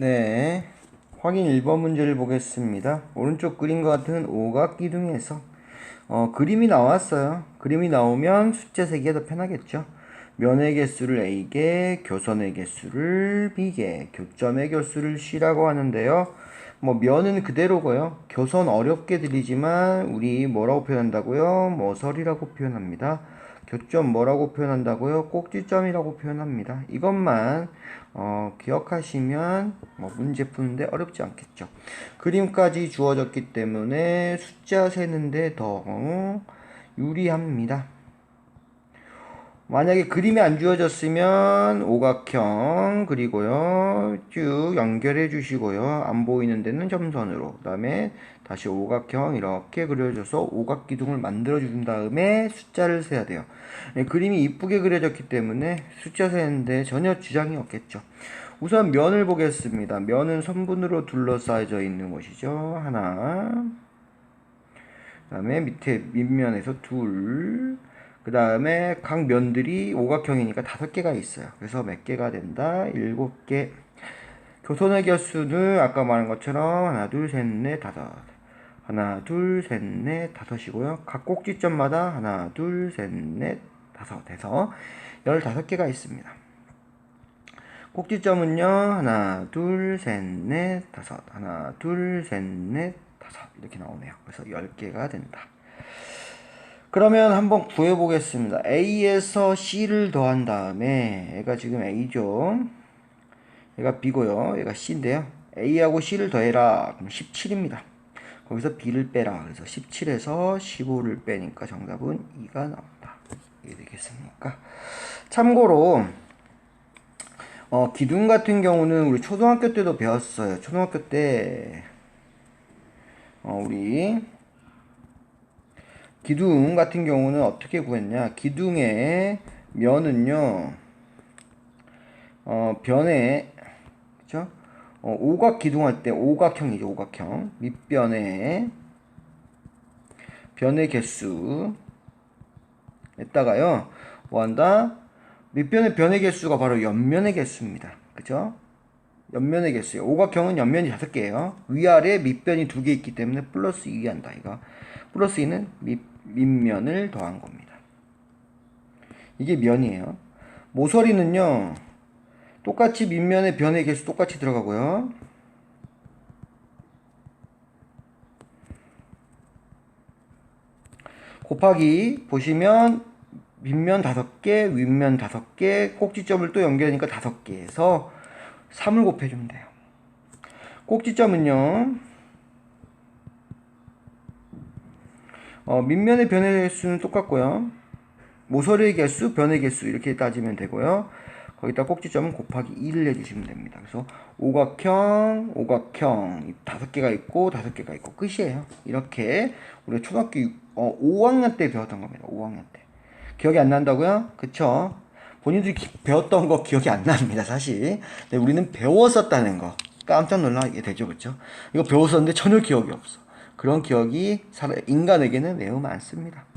네. 확인 1번 문제를 보겠습니다. 오른쪽 그림 같은 오각 기둥에서 어, 그림이 나왔어요. 그림이 나오면 숫자 세기가 더 편하겠죠. 면의 개수를 A개, 교선의 개수를 B개, 교점의 개수를 C라고 하는데요. 뭐 면은 그대로고요. 교선 어렵게 들리지만 우리 뭐라고 표현한다고요? 모서리라고 표현합니다. 교점 뭐라고 표현한다고요? 꼭지점이라고 표현합니다. 이것만 어, 기억하시면 뭐 문제 푸는데 어렵지 않겠죠. 그림까지 주어졌기 때문에 숫자 세는데 더 유리합니다. 만약에 그림이 안 주어졌으면 오각형 그리고요. 쭉 연결해 주시고요. 안 보이는 데는 점선으로. 그 다음에 다시 오각형 이렇게 그려줘서 오각 기둥을 만들어 준 다음에 숫자를 세야 돼요. 네, 그림이 이쁘게 그려졌기 때문에 숫자 세는데 전혀 지장이 없겠죠. 우선 면을 보겠습니다. 면은 선분으로 둘러싸여져 있는 것이죠. 하나. 그 다음에 밑에 밑면에서 둘 그 다음에 각 면들이 오각형이니까 다섯 개가 있어요. 그래서 몇 개가 된다? 일곱 개. 교선의 개수는 아까 말한 것처럼 하나, 둘, 셋, 넷, 다섯. 하나, 둘, 셋, 넷, 다섯이고요. 각 꼭지점마다 하나, 둘, 셋, 넷, 다섯 해서 열다섯 개가 있습니다. 꼭지점은요, 하나, 둘, 셋, 넷, 다섯. 하나, 둘, 셋, 넷, 다섯. 이렇게 나오네요. 그래서 열 개가 된다. 그러면 한번 구해보겠습니다. A에서 C를 더한 다음에 얘가 지금 A죠. 얘가 B고요. 얘가 C인데요. A하고 C를 더해라. 그럼 17입니다. 거기서 B를 빼라. 그래서 17에서 15를 빼니까 정답은 2가 나온다. 이게 되겠습니까? 참고로 어, 기둥 같은 경우는 우리 초등학교 때도 배웠어요. 초등학교 때 어, 우리 기둥 같은 경우는 어떻게 구했냐? 기둥의 면은요, 어, 변에, 그죠? 어, 오각 기둥 할 때 오각형이죠, 오각형. 밑변에, 변의 개수, 에다가요, 뭐 한다? 밑변의 변의 개수가 바로 옆면의 개수입니다. 그죠? 옆면의 개수요. 오각형은 옆면이 다섯 개예요. 위아래 밑변이 두 개 있기 때문에 플러스 2 한다. 이거 플러스 2는 밑, 밑면을 더한 겁니다. 이게 면이에요. 모서리는요. 똑같이 밑면의 변의 개수 똑같이 들어가고요. 곱하기 보시면 밑면 5개, 윗면 5개, 꼭지점을 또 연결하니까 5개에서 3을 곱해주면 돼요. 꼭지점은요. 어, 밑면의 변의 개수는 똑같고요. 모서리의 개수, 변의 개수 이렇게 따지면 되고요. 거기다 꼭지점은 곱하기 2를 해주시면 됩니다. 그래서 오각형, 오각형 다섯 개가 있고 다섯 개가 있고 끝이에요. 이렇게 우리 초등학교 어, 5학년 때 배웠던 겁니다. 5학년 때. 기억이 안 난다고요? 그쵸? 본인들이 기, 배웠던 거 기억이 안 납니다, 사실. 근데 우리는 배웠었다는 거. 깜짝 놀라게 되죠, 그쵸? 이거 배웠었는데 전혀 기억이 없어. 그런 기억이 인간에게는 매우 많습니다.